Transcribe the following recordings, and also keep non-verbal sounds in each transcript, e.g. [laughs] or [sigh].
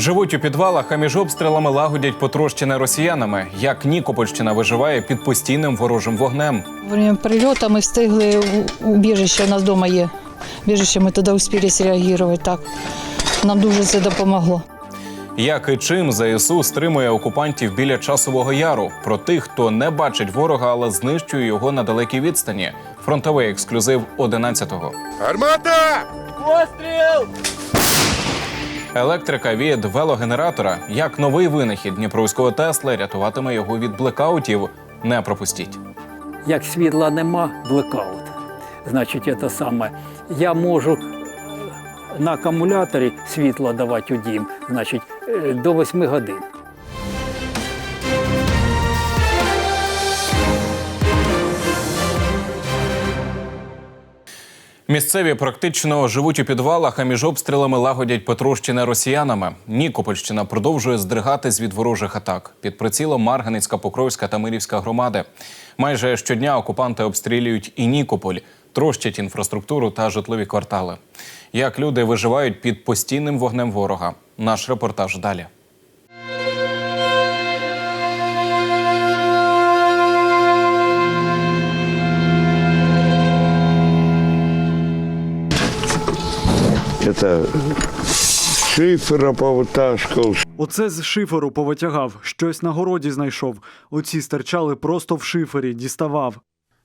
Живуть у підвалах, а між обстрілами лагодять потрощене росіянами. Як Нікопольщина виживає під постійним ворожим вогнем. Во время прильоту ми встигли у- убіжище, у нас вдома є. Убіжище, ми туди успіли зреагувати. Так. Нам дуже це допомогло. Як і чим ЗСУ стримує окупантів біля часового яру про тих, хто не бачить ворога, але знищує його на далекій відстані. Фронтовий ексклюзив 11-го. Армата! Електрика від велогенератора, як новий винахід дніпровського Тесли, рятуватиме його від блекаутів. Не пропустіть. Як світла нема, блекаут. Значить, це саме. Я можу на акумуляторі світло давати у дім, значить, е, до 8 годин. Місцеві практично живуть у підвалах, а між обстрілами лагодять потрощене росіянами. Нікопольщина продовжує здригатись від ворожих атак. Під прицілом Марганицька, Покровська та Мирівська громади. Майже щодня окупанти обстрілюють і Нікополь, трощать інфраструктуру та житлові квартали. Як люди виживають під постійним вогнем ворога? Наш репортаж далі. Это шифера повытаскивал, Оце з шиферу повитягав, щось на городі знайшов. Оці стирчали просто в шифері, діставав.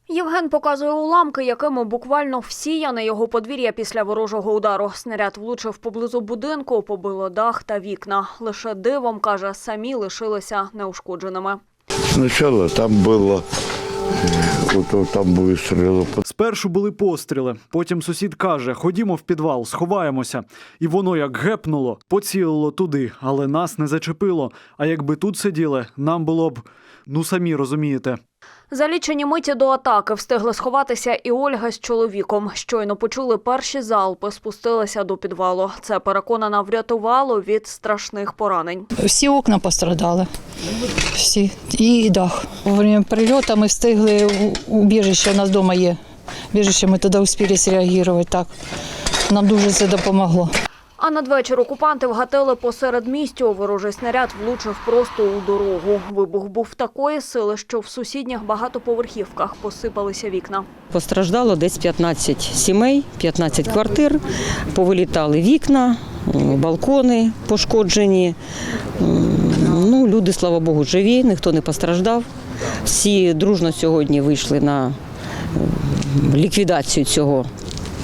Євген показує уламки, якими буквально всіяне його подвір'я після ворожого удару. Снаряд влучив поблизу будинку, побило дах та вікна. Лише дивом, каже, самі лишилися неушкодженими. Сначала там было, э, вот, вот там выстрелы, Спершу були постріли. Потім сусід каже: ходімо в підвал, сховаємося. І воно як гепнуло, поцілило туди, але нас не зачепило. А якби тут сиділи, нам було б, ну самі розумієте. За лічені миті до атаки встигли сховатися і Ольга з чоловіком. Щойно почули перші залпи, спустилися до підвалу. Це переконана врятувало від страшних поранень. Всі окна пострадали. Всі. І дах. Во время прильоту ми встигли у- убіжище, у нас вдома є. Убіжище, ми туди успіли зреагувати. Так. Нам дуже це допомогло. А надвечір окупанти вгатили посеред містю. Ворожий снаряд влучив просто у дорогу. Вибух був такої сили, що в сусідніх багатоповерхівках посипалися вікна. Постраждало десь 15 сімей, 15 квартир, повилітали вікна, балкони пошкоджені. Ну, люди, слава Богу, живі, ніхто не постраждав. Всі дружно сьогодні вийшли на ліквідацію цього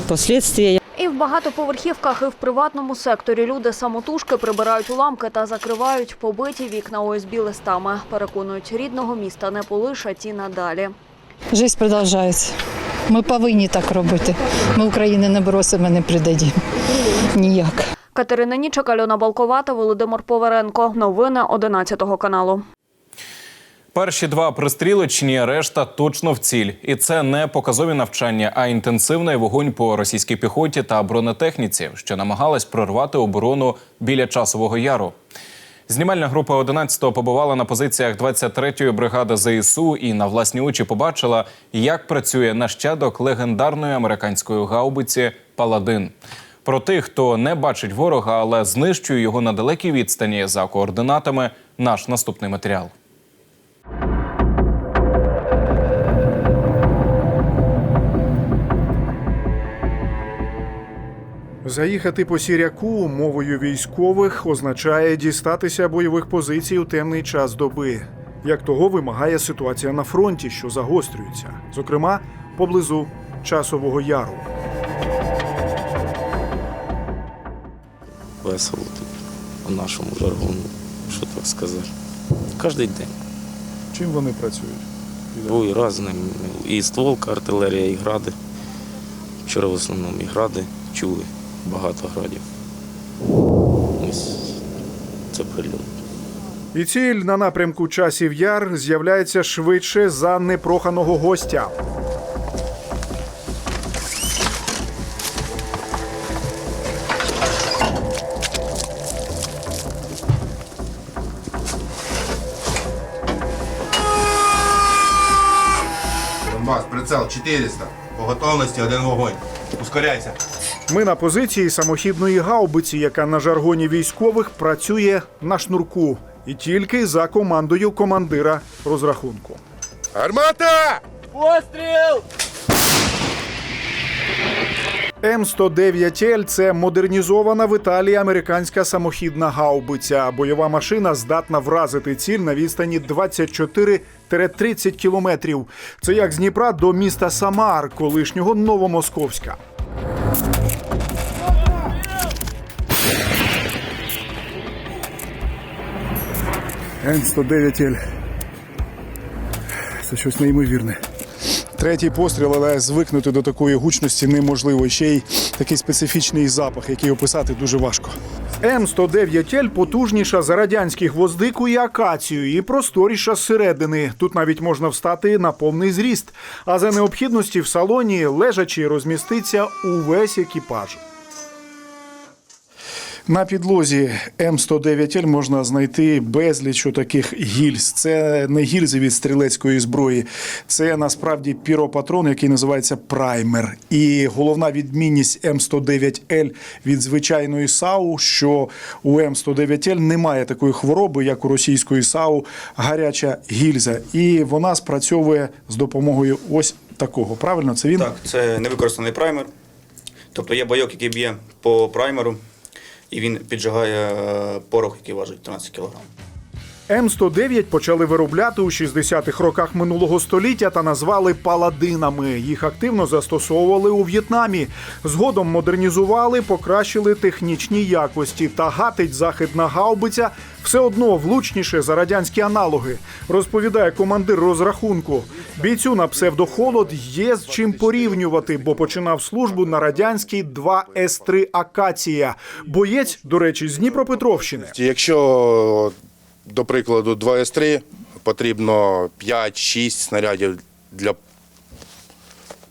послідствия. І в багатоповерхівках, і в приватному секторі люди самотужки прибирають уламки та закривають побиті вікна ОСБ листами. Переконують, рідного міста не полишать і надалі. Життя продовжується. Ми повинні так робити. Ми України не бросимо, не придадімо. Ніяк. Катерина Нічик, Альона Балковата, Володимир Поваренко. Новини 11 каналу. Перші два пристрілочні, решта точно в ціль. І це не показові навчання, а інтенсивний вогонь по російській піхоті та бронетехніці, що намагалась прорвати оборону біля часового яру. Знімальна група 11-го побувала на позиціях 23-ї бригади ЗСУ і на власні очі побачила, як працює нащадок легендарної американської гаубиці Паладин. Про тих, хто не бачить ворога, але знищує його на далекій відстані за координатами, наш наступний матеріал. Заїхати по сіряку мовою військових означає дістатися бойових позицій у темний час доби. Як того вимагає ситуація на фронті, що загострюється, зокрема поблизу часового яру. весело тут, по нашому жаргону, що так сказати. Кожен день. Чим вони працюють? Бой разним. І стволка, артилерія, і гради. Вчора в основному і гради чули, багато градів. Ось це прильот. І ціль на напрямку часів яр з'являється швидше за непроханого гостя. Донбасс, прицел 400. По готовності один вогонь. Ускоряйся. Ми на позиції самохідної гаубиці, яка на жаргоні військових працює на шнурку. І тільки за командою командира розрахунку. Гармата! М109Л – це модернізована в Італії американська самохідна гаубиця. Бойова машина здатна вразити ціль на відстані 24-30 кілометрів. Це як з Дніпра до міста Самар, колишнього Новомосковська. М109Л. Це щось неймовірне. Третій постріл, але звикнути до такої гучності неможливо. Ще й такий специфічний запах, який описати дуже важко. М109Л потужніша за радянських гвоздику і акацію, і просторіша зсередини. Тут навіть можна встати на повний зріст. А за необхідності в салоні лежачи розміститься увесь екіпаж. На підлозі М109Л можна знайти безліч таких гільз. Це не гільзи від стрілецької зброї, це насправді піропатрон, який називається праймер. І головна відмінність М109Л від звичайної САУ, що у М109Л немає такої хвороби, як у російської САУ, гаряча гільза. І вона спрацьовує з допомогою ось такого. Правильно, це він? Так, це невикористаний праймер. Тобто є бойок, який б'є по праймеру, і він піджигає е, порох, який важить 13 кг. М109 почали виробляти у 60-х роках минулого століття та назвали паладинами. Їх активно застосовували у В'єтнамі. Згодом модернізували, покращили технічні якості. Та гатить західна гаубиця все одно влучніше за радянські аналоги. Розповідає командир розрахунку. Бійцю на псевдохолод є з чим порівнювати, бо починав службу на радянській 2 С3 Акація. Боєць, до речі, з Дніпропетровщини. Якщо, до прикладу, 2 С3, потрібно 5-6 снарядів для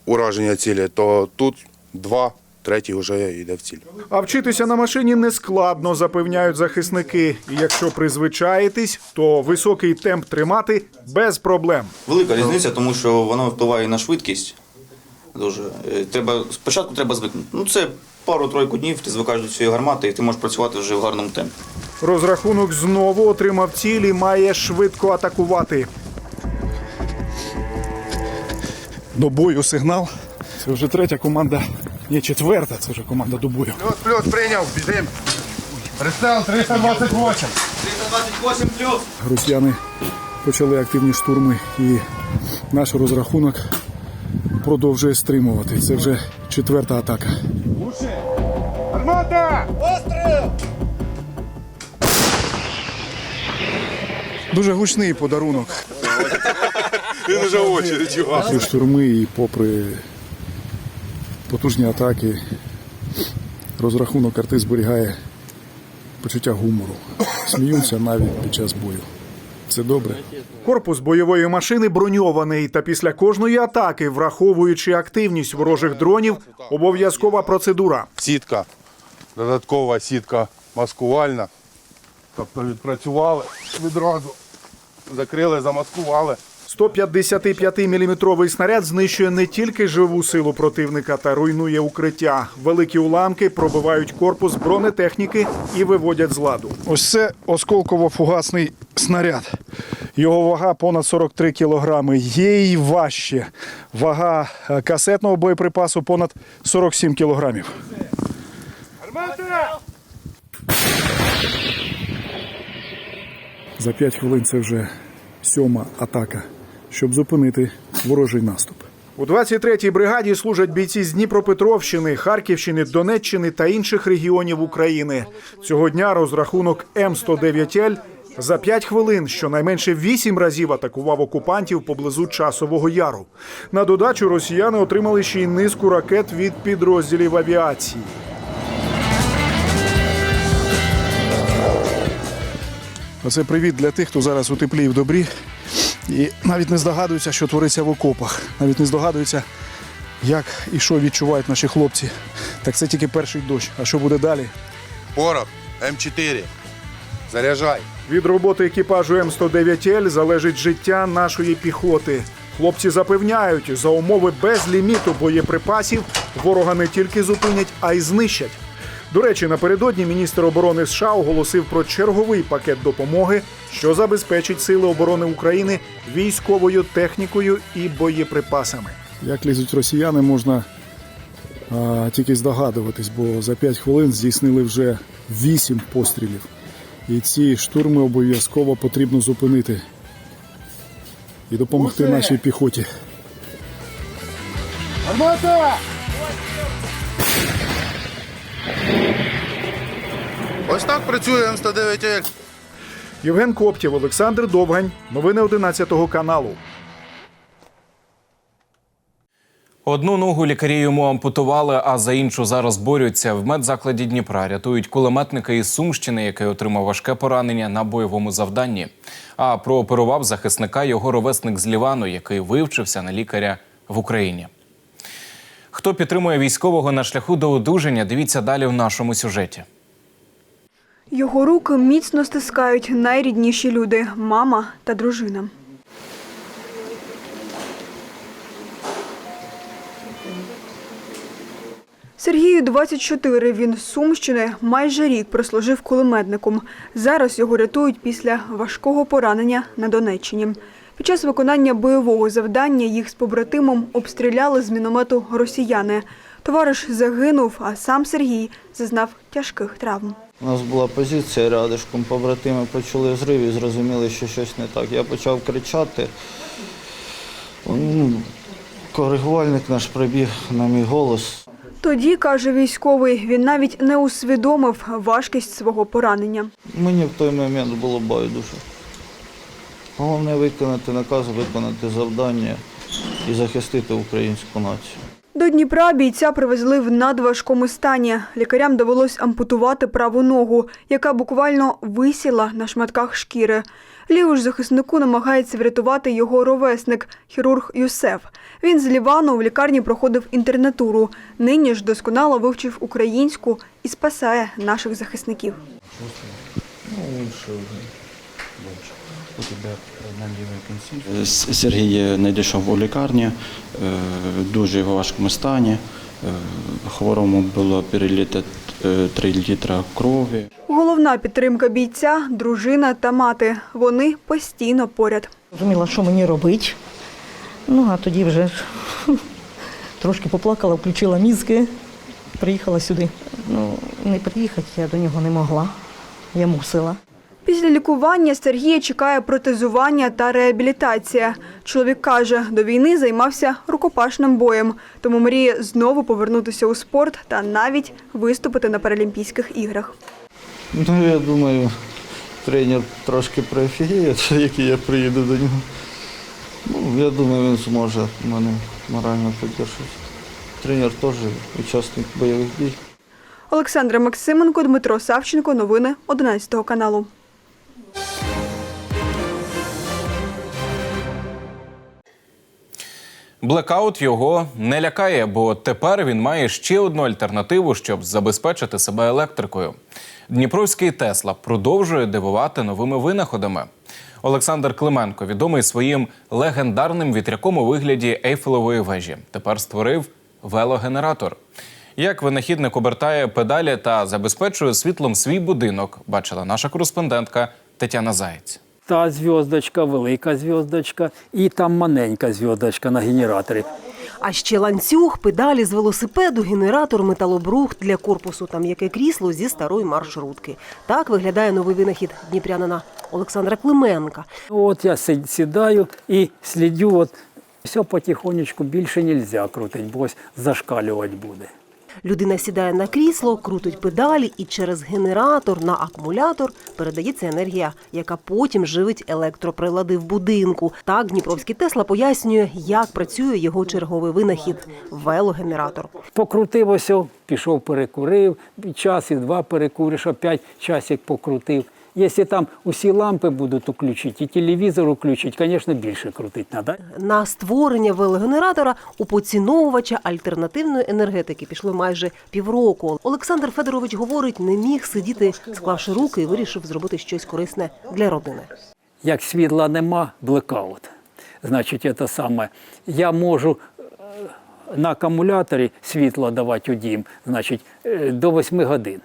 ураження цілі, то тут 2, третій вже йде в ціль. А вчитися на машині не складно, запевняють захисники. І якщо призвичаєтесь, то високий темп тримати без проблем. Велика різниця, тому що воно впливає на швидкість. Дуже. Е, Треба, спочатку треба звикнути. Ну, це пару-тройку днів, ти звикаєш до цієї гармати, і ти можеш працювати вже в гарному темпі. Розрахунок знову отримав ціль і має швидко атакувати. До бою сигнал. Це вже третя команда. Ні, четверта, це вже команда до бою. Плюс, плюс, прийняв, біжим. Пристрел 328. 328 плюс! Росіяни почали активні штурми, і наш розрахунок продовжує стримувати. Це вже четверта атака. Гармата! Дуже гучний подарунок. Він вже очередь. Попри штурми і попри потужні атаки, розрахунок арти зберігає почуття гумору. Сміються навіть під час бою. Це добре. Корпус бойової машини броньований, та після кожної атаки, враховуючи активність ворожих дронів, обов'язкова процедура. Сітка, додаткова сітка маскувальна. Тобто відпрацювали відразу. Закрили, замаскували. 155-мм снаряд знищує не тільки живу силу противника та руйнує укриття. Великі уламки пробивають корпус бронетехніки і виводять з ладу. Ось це осколково-фугасний снаряд. Його вага понад 43 кілограми. Є й важче. Вага е, касетного боєприпасу понад 47 кілограмів. За 5 хвилин це вже сьома атака, щоб зупинити ворожий наступ. У 23-й бригаді служать бійці з Дніпропетровщини, Харківщини, Донеччини та інших регіонів України. Цього дня розрахунок М109Л за 5 хвилин щонайменше 8 разів атакував окупантів поблизу часового яру. На додачу росіяни отримали ще й низку ракет від підрозділів авіації. Оце привіт для тих, хто зараз у теплі і в добрі. І навіть не здогадуються, що твориться в окопах. Навіть не здогадуються, як і що відчувають наші хлопці. Так це тільки перший дощ. А що буде далі? Порох, М4. Заряджай. Від роботи екіпажу М109Л залежить життя нашої піхоти. Хлопці запевняють, за умови безліміту боєприпасів ворога не тільки зупинять, а й знищать. До речі, напередодні міністр оборони США оголосив про черговий пакет допомоги, що забезпечить сили оборони України військовою технікою і боєприпасами. Як лізуть росіяни, можна а, тільки здогадуватись, бо за 5 хвилин здійснили вже 8 пострілів. І ці штурми обов'язково потрібно зупинити і допомогти нашій піхоті. Гармата! Ось так працює М109Л. Євген Коптєв, Олександр Довгань. Новини 11 каналу. Одну ногу лікарі йому ампутували, а за іншу зараз борються. В медзакладі Дніпра рятують кулеметника із Сумщини, який отримав важке поранення на бойовому завданні. А прооперував захисника його ровесник з Лівану, який вивчився на лікаря в Україні. Хто підтримує військового на шляху до одужання? Дивіться далі в нашому сюжеті. Його руки міцно стискають найрідніші люди мама та дружина. Сергію 24, він з Сумщини, майже рік прослужив кулеметником. Зараз його рятують після важкого поранення на Донеччині. Під час виконання бойового завдання їх з побратимом обстріляли з міномету росіяни. Товариш загинув, а сам Сергій зазнав тяжких травм. У нас була позиція рядишком, побратими почули взрив і зрозуміли, що щось не так. Я почав кричати. Ну, Коригувальник наш прибіг на мій голос. Тоді, каже військовий, він навіть не усвідомив важкість свого поранення. Мені в той момент було байдуже. Головне виконати наказ, виконати завдання і захистити українську націю. До Дніпра бійця привезли в надважкому стані. Лікарям довелось ампутувати праву ногу, яка буквально висіла на шматках шкіри. Ліву ж захиснику намагається врятувати його ровесник, хірург Юсеф. Він з Лівану в лікарні проходив інтернатуру. Нині ж досконало вивчив українську і спасає наших захисників. С- Сергій надійшов у лікарні е, в дуже важкому стані. Е, Хворому було переліта 3 літра крові. Головна підтримка бійця дружина та мати. Вони постійно поряд. Розуміла, що мені робити. Ну, а тоді вже [laughs] трошки поплакала, включила мізки, приїхала сюди. Ну, не приїхати я до нього не могла. Я мусила. Після лікування Сергія чекає протезування та реабілітація. Чоловік каже, до війни займався рукопашним боєм, тому мріє знову повернутися у спорт та навіть виступити на Паралімпійських іграх. Ну, я думаю, тренер трошки проофігіє, [laughs] який я приїду до нього. Ну, я думаю, він зможе мене морально підтримати. Тренер теж учасник бойових дій. Олександра Максименко, Дмитро Савченко. Новини 11 каналу. Блекаут його не лякає, бо тепер він має ще одну альтернативу, щоб забезпечити себе електрикою. Дніпровський Тесла продовжує дивувати новими винаходами. Олександр Клименко, відомий своїм легендарним вітряком у вигляді Ейфелевої вежі, тепер створив велогенератор. Як винахідник обертає педалі та забезпечує світлом свій будинок, бачила наша кореспондентка Тетяна Заєць. Та зв'язочка, велика зв'язочка і там маленька зв'язочка на генераторі. А ще ланцюг, педалі з велосипеду, генератор, металобрухт для корпусу та м'яке крісло зі старої маршрутки. Так виглядає новий винахід дніпрянина Олександра Клименка. От я сідаю і слідю, от все потихонечку більше не можна крутити, бо ось зашкалювати буде. Людина сідає на крісло, крутить педалі, і через генератор на акумулятор передається енергія, яка потім живить електроприлади в будинку. Так Дніпровський Тесла пояснює, як працює його черговий винахід велогенератор. Покрутив ось, пішов, перекурив, час і два перекуриш, опять часик покрутив. Якщо там усі лампи будуть включити, і телевізор включити, звісно, більше крутити треба. На створення велогенератора у поціновувача альтернативної енергетики пішло майже півроку. Олександр Федорович говорить, не міг сидіти, склавши руки, і вирішив зробити щось корисне для родини. Як світла нема, блекаут. значить, це саме, я можу е, на акумуляторі світло давати у дім, значить, е, до 8 годин.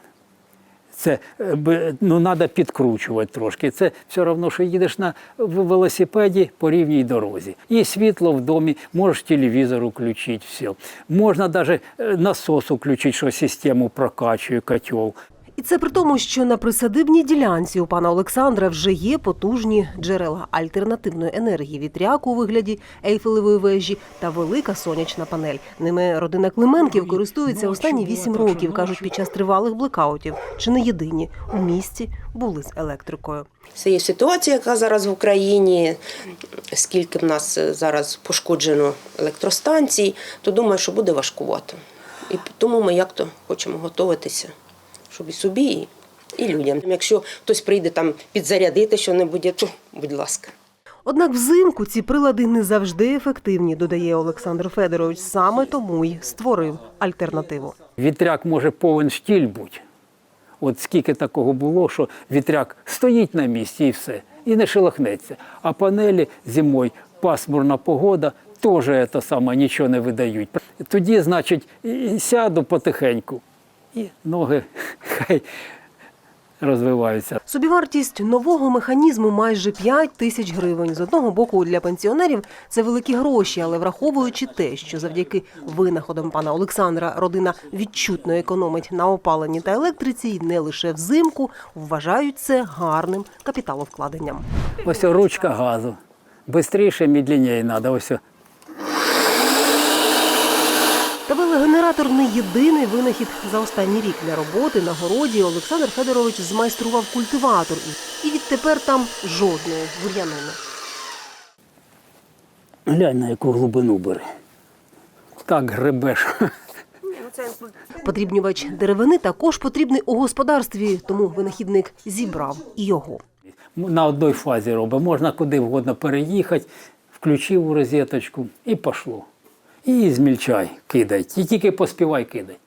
Це е, ну, треба підкручувати трошки. Це все одно, що їдеш на велосипеді по рівній дорозі. Є світло в домі, можеш телевізор включити, все. Можна навіть насос включити, що систему прокачує, котел. І це при тому, що на присадибній ділянці у пана Олександра вже є потужні джерела альтернативної енергії вітряку у вигляді ейфелевої вежі та велика сонячна панель. Ними родина Клименків користується останні вісім років, кажуть, під час тривалих блекаутів. Чи не єдині у місті були з електрикою. Це є ситуація, яка зараз в Україні, скільки в нас е, зараз пошкоджено електростанцій, то думаю, що буде важкувато. І тому ми як то хочемо готуватися, щоб і собі, і, і людям. Якщо хтось прийде там підзарядити що-небудь, то будь ласка. Однак взимку ці прилади не завжди ефективні, додає Олександр Федорович. Саме тому й створив альтернативу. Вітряк може повен штіль бути. От скільки такого було, що вітряк стоїть на місці і все, і не шелохнеться. А панелі зимою пасмурна погода теж це саме нічого не видають. Тоді, значить, сяду потихеньку, і ноги [laughs] хай розвиваються. Собівартість нового механізму майже 5 тисяч гривень. З одного боку, для пенсіонерів це великі гроші, але враховуючи те, що завдяки винаходам пана Олександра родина відчутно економить на опаленні та електриці, і не лише взимку, вважають це гарним капіталовкладенням. Ось ручка газу. Бистріше, медленніше треба. Ось Та велогенератор не єдиний винахід за останній рік для роботи на городі. Олександр Федорович змайстрував культиватор, і- відтепер там жодної бур'янини. глянь на яку глибину бери. Так гребеш. Подрібнювач деревини також потрібний у господарстві, тому винахідник зібрав і його. На одній фазі робить. Можна куди вгодно переїхати, включив у розеточку і пішло. І змільчай, кидай. І тільки поспівай кидай.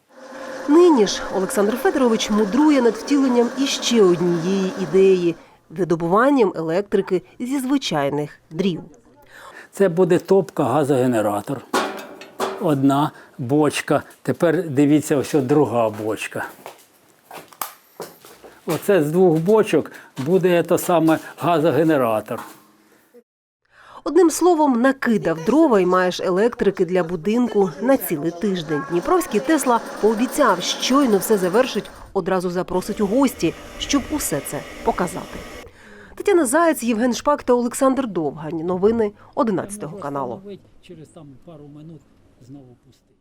Нині ж Олександр Федорович мудрує над втіленням іще однієї ідеї видобуванням електрики зі звичайних дрів. Це буде топка газогенератор. Одна бочка. Тепер дивіться, ось друга бочка. Оце з двох бочок буде те саме газогенератор. Одним словом, накидав дрова і маєш електрики для будинку на цілий тиждень. Дніпровський Тесла пообіцяв, щойно все завершить, одразу запросить у гості, щоб усе це показати. Тетяна Заєць, Євген Шпак та Олександр Довгань. Новини 11 каналу. Через там пару минут знову пустить.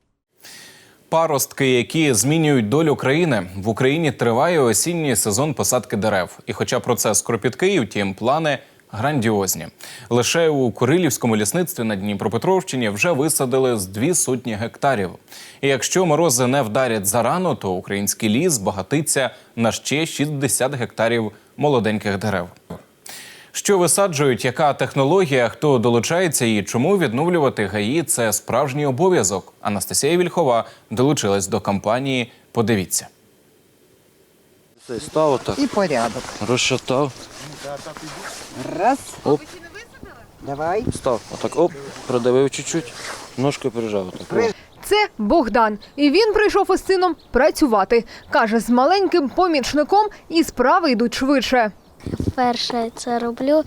Паростки, які змінюють долю країни в Україні, триває осінній сезон посадки дерев. І хоча процес кропіткий, втім плани грандіозні. Лише у Курилівському лісництві на Дніпропетровщині вже висадили з дві сотні гектарів. І якщо морози не вдарять зарано, то український ліс збагатиться на ще 60 гектарів молоденьких дерев. Що висаджують, яка технологія, хто долучається і чому відновлювати гаї це справжній обов'язок. Анастасія Вільхова долучилась до кампанії. Подивіться. Це став отак. І порядок. Розшатав. Раз. Оп. Давай. Став. Отак, оп, продавив чуть-чуть, ножкою прижав. Отак. Це Богдан, і він прийшов із сином працювати. Каже, з маленьким помічником і справи йдуть швидше. Перше це роблю,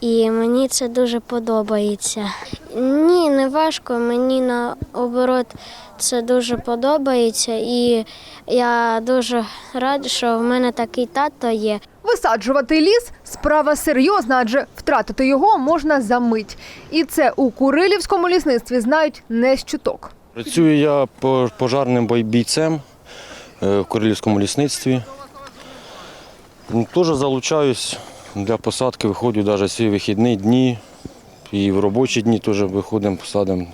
і мені це дуже подобається. Ні, не важко, мені наоборот це дуже подобається, і я дуже рада, що в мене такий тато є. Висаджувати ліс справа серйозна, адже втратити його можна за мить. І це у Курилівському лісництві знають не з чуток. Працюю я по- пожарним бой- бійцем е, в Королівському лісництві. Теж залучаюсь для посадки, виходжу навіть свої вихідні дні. І в робочі дні теж виходимо, посадимо,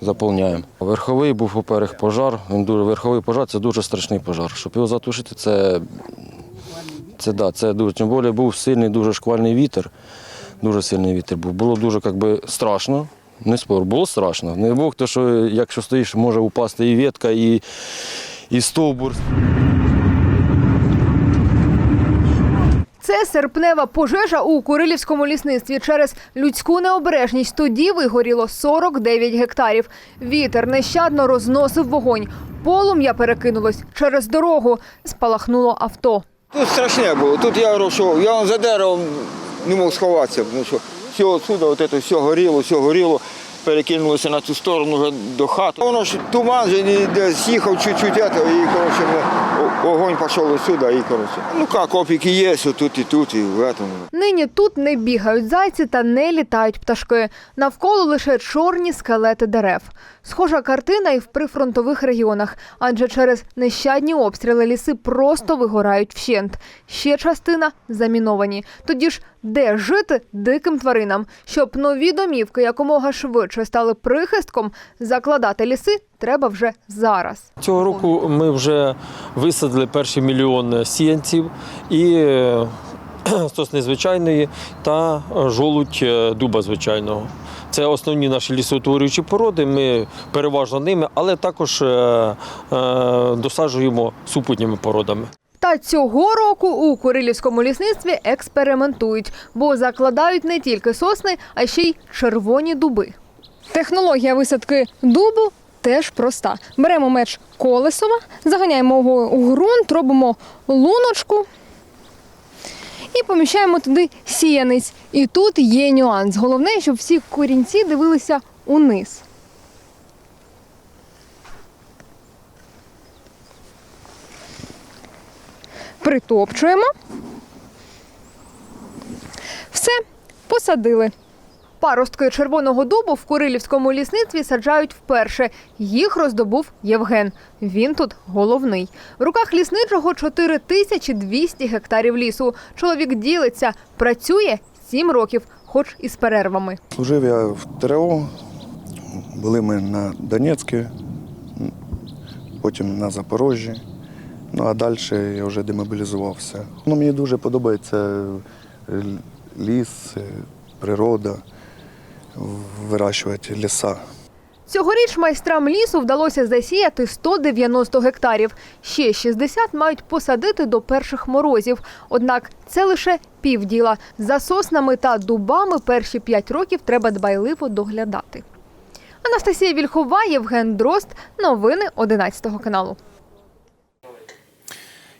заповняємо. Верховий був поперег пожар. Він дуже, верховий пожар це дуже страшний пожар. Щоб його затушити, це, це, да, це дуже. Тим більше був сильний, дуже шквальний вітер. Дуже сильний вітер був. Було дуже как би, страшно. Не спор, було страшно. Не Бог, то що якщо стоїш, може упасти і ветка, і, і стовбур. Це серпнева пожежа у Курилівському лісництві. Через людську необережність тоді вигоріло 49 гектарів. Вітер нещадно розносив вогонь. Полум'я перекинулось через дорогу. Спалахнуло авто. Тут страшне було. Тут я що я за деревом не мог сховатися, тому що все отсюди, от це все горіло, все горіло, перекинулося на цю сторону вже до хати. Воно ж туман же де з'їхав чуть-чуть, і коротше, огонь пішов сюди, і коротше. Ну як, опіки є, тут і тут, і в этом. Нині тут не бігають зайці та не літають пташки. Навколо лише чорні скелети дерев. Схожа картина і в прифронтових регіонах, адже через нещадні обстріли ліси просто вигорають вщент. Ще частина заміновані. Тоді ж де жити диким тваринам? Щоб нові домівки якомога швидше стали прихистком, закладати ліси треба вже зараз. Цього року ми вже висадили перший мільйон сіянців і е, [clears throat] сосни звичайної та жолудь е, дуба звичайного. Це основні наші лісоутворюючі породи. Ми переважно ними, але також е, досаджуємо супутніми породами. Та цього року у Курилівському лісництві експериментують, бо закладають не тільки сосни, а ще й червоні дуби. Технологія висадки дубу теж проста. Беремо меч колесова, заганяємо його у ґрунт, робимо луночку і поміщаємо туди сіянець. І тут є нюанс. Головне, щоб всі корінці дивилися униз. Притопчуємо. Все, посадили. Паростки червоного дубу в Курилівському лісництві саджають вперше. Їх роздобув Євген. Він тут головний. В руках лісничого 4200 гектарів лісу. Чоловік ділиться, працює 7 років, хоч і з перервами. Служив я в ТРО, були ми на Донецьку, потім на Запорожжі. Ну а далі я вже демобілізувався. Ну, мені дуже подобається е, ліс, е, природа, вирощувати ліса. Цьогоріч майстрам лісу вдалося засіяти 190 гектарів. Ще 60 мають посадити до перших морозів. Однак це лише півділа. За соснами та дубами перші 5 років треба дбайливо доглядати. Анастасія Вільхова, Євген Дрозд. Новини 11 каналу.